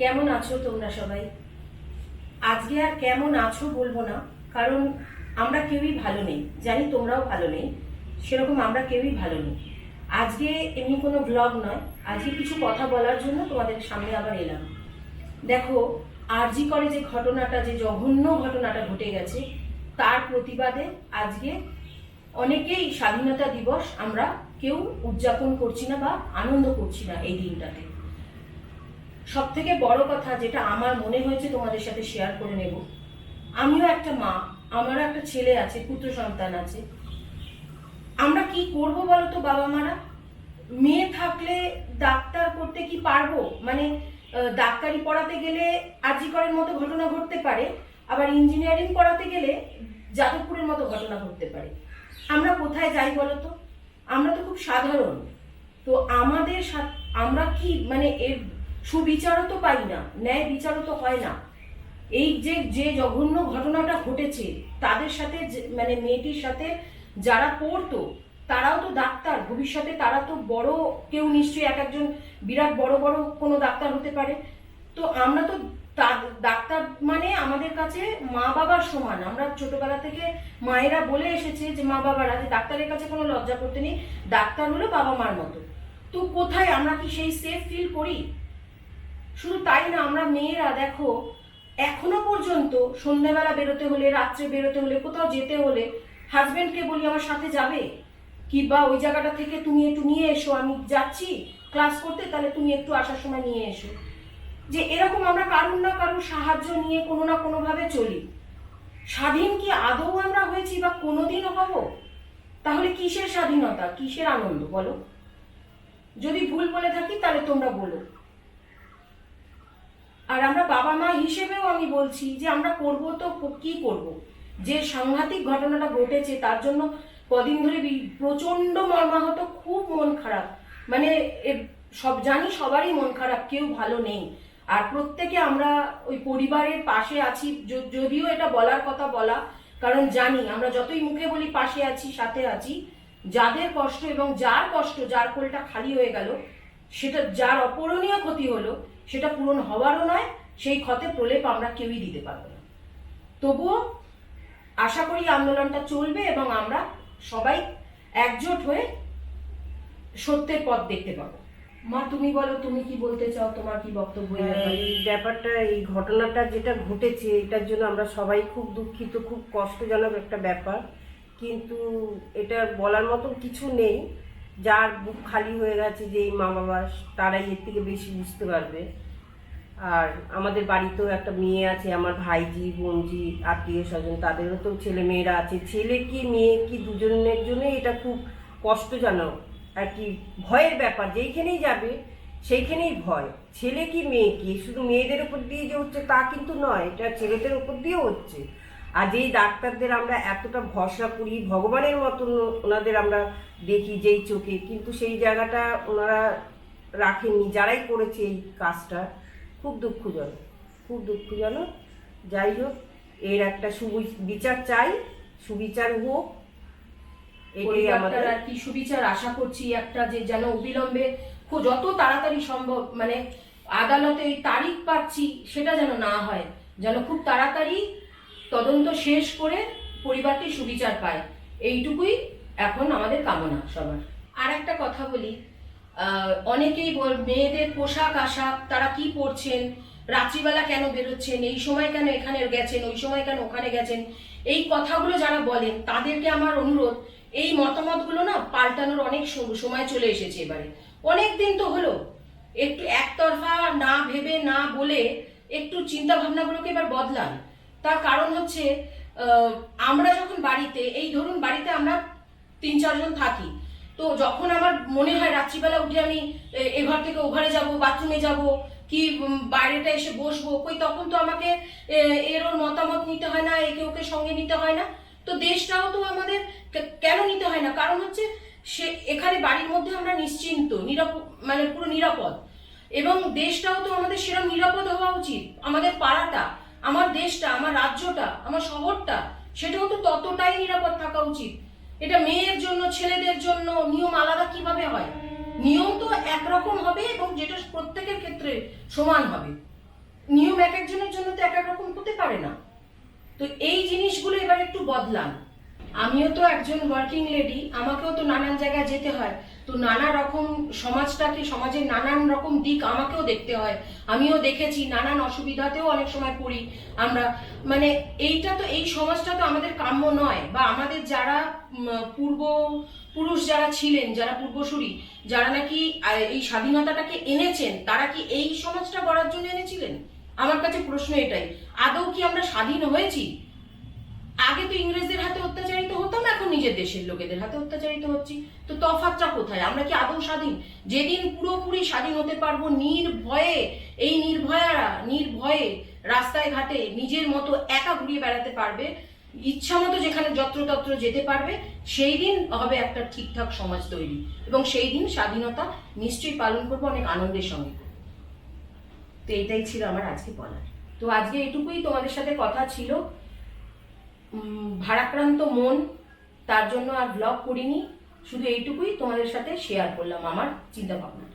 কেমন আছো তোমরা সবাই? আজকে আর কেমন আছো বলব না, কারণ আমরা কেউই ভালো নেই, জানি তোমরাও ভালো নেই, সেরকম আমরা কেউই ভালো নেই। আজকে এমনি কোনো ব্লগ নয়, আজকে কিছু কথা বলার জন্য তোমাদের সামনে আবার এলাম। দেখো আরজি করে যে ঘটনাটা, যে জঘন্য ঘটনাটা ঘটে গেছে, তার প্রতিবাদে আজকে অনেকেই স্বাধীনতা দিবস আমরা কেউ উদযাপন করছি না বা আনন্দ করছি না এই দিনটাতে। সব থেকে বড় কথা যেটা আমার মনে হয়েছে তোমাদের সাথে শেয়ার করে নেব। আমিও একটা মা, আমারও একটা ছেলে আছে, পুত্র সন্তান আছে। আমরা কি করব বলো তো বাবা মারা? মেয়ে থাকলে ডাক্তার করতে কি পারব? মানে ডাক্তারি পড়াতে গেলে আজিকরের মতো ঘটনা ঘটতে পারে, আবার ইঞ্জিনিয়ারিং পড়াতে গেলে যাদবপুরের মতো ঘটনা ঘটতে পারে। আমরা কোথায় যাই বলো তো আমরা তো খুব সাধারণ। তো আমাদের আমরা কি মানে এর সুবিচারও তো পাই না, ন্যায় বিচারও তো হয় না। এই যে যে জঘন্য ঘটনাটা ঘটেছে, তাদের সাথে মানে মেয়েটির সাথে যারা পড়তো, তারাও তো ডাক্তার, ভবিষ্যতে তারা তো বড়, কেউ নিশ্চয়ই এক একজন বিরাট বড় বড় কোনো ডাক্তার হতে পারে। তো আমরা তা- ডাক্তার মানে আমাদের কাছে মা বাবার সমান। আমরা ছোটবেলা থেকে মায়েরা বলে এসেছে যে মা বাবারা যে ডাক্তারের কাছে কোনো লজ্জা করতে নেই, ডাক্তার হলো বাবা মার মতো। তো কোথায় আমরা কি সেই সেফ ফিল করি? শুধু তাই না, আমরা মেয়েরা দেখো, এখনও পর্যন্ত সন্ধ্যাবেলা বেরোতে হলে, রাত্রে বেরোতে হলে, কোথাও যেতে হলে হাজবেন্ডকে বলি, আমার সাথে যাবে? কিংবা, ওই জায়গাটা থেকে তুমি একটু নিয়ে এসো, আমি যাচ্ছি ক্লাস করতে, তাহলে তুমি একটু আসার সময় নিয়ে এসো। যে এরকম আমরা কারুর না কারুর সাহায্য নিয়ে কোনো না কোনোভাবে চলি। স্বাধীন কি আদৌ আমরা হয়েছি বা কোনোদিনও হব? তাহলে কিসের স্বাধীনতা? কিসের আনন্দ বলো? যদি ভুল বলে থাকি, তাহলে তোমরা বলো। আর আমরা বাবা মা হিসেবেও আমি বলছি যে আমরা করব তো ক- করব? যে সাংঘাতিক ঘটনাটা ঘটেছে, তার জন্য কদিন ধরে প্রচণ্ড মর্মাহত, খুব মন খারাপ। মানে সব জানি সবারই মন খারাপ, কেউ ভালো নেই। আর প্রত্যেকে আমরা ওই পরিবারের পাশে আছি যদিও এটা বলার কথা বলা, কারণ জানি আমরা যতই মুখে বলি পাশে আছি, সাথে আছি, যাদের কষ্ট এবং যার কষ্ট, যার কোলটা খালি হয়ে গেল, সেটা যার অপূরণীয় ক্ষতি হলো সেটা পূরণ হওয়ারও নয় সেই ক্ষতে প্রলেপ আমরা কেউই দিতে পারব না। তবুও আশা করি আন্দোলনটা চলবে এবং আমরা সবাই একজোট হয়ে সত্যের পথ দেখতে পাবো। মা তুমি বলো তুমি কি বলতে চাও? তোমার কি বক্তব্য এই এই ব্যাপারটা এই ঘটনাটা যেটা ঘটেছে এটার জন্য আমরা সবাই খুব দুঃখিত খুব কষ্টজনক একটা ব্যাপার। কিন্তু এটা বলার মতো কিছু নেই। যার বুক খালি হয়ে গেছে যে এই মা বাবা, তারাই এর থেকে বেশি বুঝতে পারবে। আর আমাদের বাড়িতেও একটা মেয়ে আছে, আমার ভাইজি, বোনজি, আত্মীয় স্বজন, তাদেরও তো ছেলে মেয়েরা আছে। ছেলে কি, মেয়ে কি, দুজনের জন্য এটা খুব কষ্টজনক। আর কি ভয়ের ব্যাপার, যেইখানেই যাবে, সেইখানেই ভয়। ছেলে কি, মেয়ে কি? শুধু মেয়েদের উপর দিয়ে যে হচ্ছে তা কিন্তু নয়, এটা ছেলেদের উপর দিয়েও হচ্ছে। আর যেই ডাক্তারদের আমরা এতটা ভরসা করি ভগবানের মতন ওনাদের আমরা দেখি যেই চোখে কিন্তু সেই জায়গাটা ওনারা রাখেননি যারাই করেছে এই কাজটা খুব দুঃখজনক খুব দুঃখজনক। যাই হোক এর একটা সুবিচার চাই সুবিচার হোক এটাই আমাদের আর কি সুবিচার আশা করছি একটা যে যেন অবিলম্বে যত তাড়াতাড়ি সম্ভব মানে আদালতে এই তারিখ পাচ্ছি সেটা যেন না হয় যেন খুব তাড়াতাড়ি তদন্ত শেষ করে পরিবারটি সুবিচার পায়। এইটুকুই এখন আমাদের কামনা সবার। আর একটা কথা বলি। অনেকেই বল- মেয়েদের পোশাক, আশাক, তারা কি পরছেন? রাত্রিবেলা কেন বেরোচ্ছেন? এই সময় কেন এখানে গেছেন? ওই সময় কেন ওখানে গেছেন? এই কথাগুলো যারা বলেন, তাদেরকে আমার অনুরোধ, এই মতামতগুলো না পাল্টানোর অনেক সময় চলে এসেছে এবারে। অনেক দিন তো হলো। একটু একতরফা না ভেবে না বলে একটু চিন্তা ভাবনাগুলোকে এবার বদলান। তার কারণ হচ্ছে আমরা যখন বাড়িতে, এই ধরুন বাড়িতে আমরা তিন চারজন থাকি, তো যখন আমার মনে হয় রাত্রিবেলা উঠে আমি, এ- ঘর থেকে ও ঘরে যাব, বাথরুমে যাব, কি বাইরেটা এসে বসবো, কই তখন তো আমাকে এর ওর মতামত নিতে হয় না, একে ওকে সঙ্গে নিতে হয় না, তো দেশটাও তো আমাদের কেন নিতে হয় না? কারণ হচ্ছে, সে, এখানে বাড়ির মধ্যে আমরা নিশ্চিন্ত নিরাপদ মানে পুরো নিরাপদ, এবং দেশটাও তো আমাদের সেরকম নিরাপদ হওয়া উচিত, আমাদের পাড়াটা আমার দেশটা, আমার রাজ্যটা, আমার শহরটা, সেটাও তো ততটাই নিরাপদ থাকা উচিত। এটা মেয়ের জন্য, ছেলেদের জন্য নিয়ম আলাদা কীভাবে হয়? নিয়ম তো একরকম হবে এবং যেটা প্রত্যেকের ক্ষেত্রে সমান হবে। নিয়ম এক একজনের জন্য তো এক এক রকম হতে পারে না। তো এই জিনিসগুলো এবার একটু বদলান। আমিও তো একজন ওয়ার্কিং লেডি আমাকেও তো নানান জায়গায় যেতে হয়। তো নানা রকম সমাজটাকে, সমাজের নানান রকম দিক আমাকেও দেখতে হয়। আমিও দেখেছি, নানান অসুবিধাতেও অনেক সময় পড়ি আমরা। মানে এইটা তো, এই সমাজটা তো আমাদের কাম্য নয়। বা আমাদের যারা পূর্ব পুরুষ যারা ছিলেন, যারা পূর্বসূরি, যারা নাকি এই স্বাধীনতাটাকে এনেছেন, তারা কি এই সমাজটা গড়ার জন্য এনেছিলেন? আমার কাছে প্রশ্ন এটাই। আদৌ কি আমরা স্বাধীন হয়েছি? আগে তো ইংরেজদের হাতে অত্যাচারিত হতাম, এখন নিজের দেশের লোকেদের হাতে অত্যাচারিত হচ্ছি। তো তফাৎটা কোথায়? আমরা কি আদৌ স্বাধীন? যেদিন পুরোপুরি স্বাধীন হতে পারব নির্ভয়ে, এই নির্ভয়ারা নির্ভয়ে রাস্তায় ঘাটে নিজের মতো একা ঘুরিয়ে বেড়াতে পারবে ইচ্ছা মতো যেখানে যত্রতত্র যেতে পারবে, সেই দিন হবে একটা ঠিকঠাক সমাজ তৈরি। এবং সেই দিন স্বাধীনতা নিশ্চয়ই পালন করব, অনেক আনন্দের সঙ্গে তো এইটাই ছিল আমার আজকে বলার। তো আজকে এটুকুই তোমাদের সাথে কথা ছিল। ভারাক্রান্ত মন, তার জন্য আর ব্লগ করিনি। শুধু এইটুকুই তোমাদের সাথে শেয়ার করলাম, আমার চিন্তা ভাবনা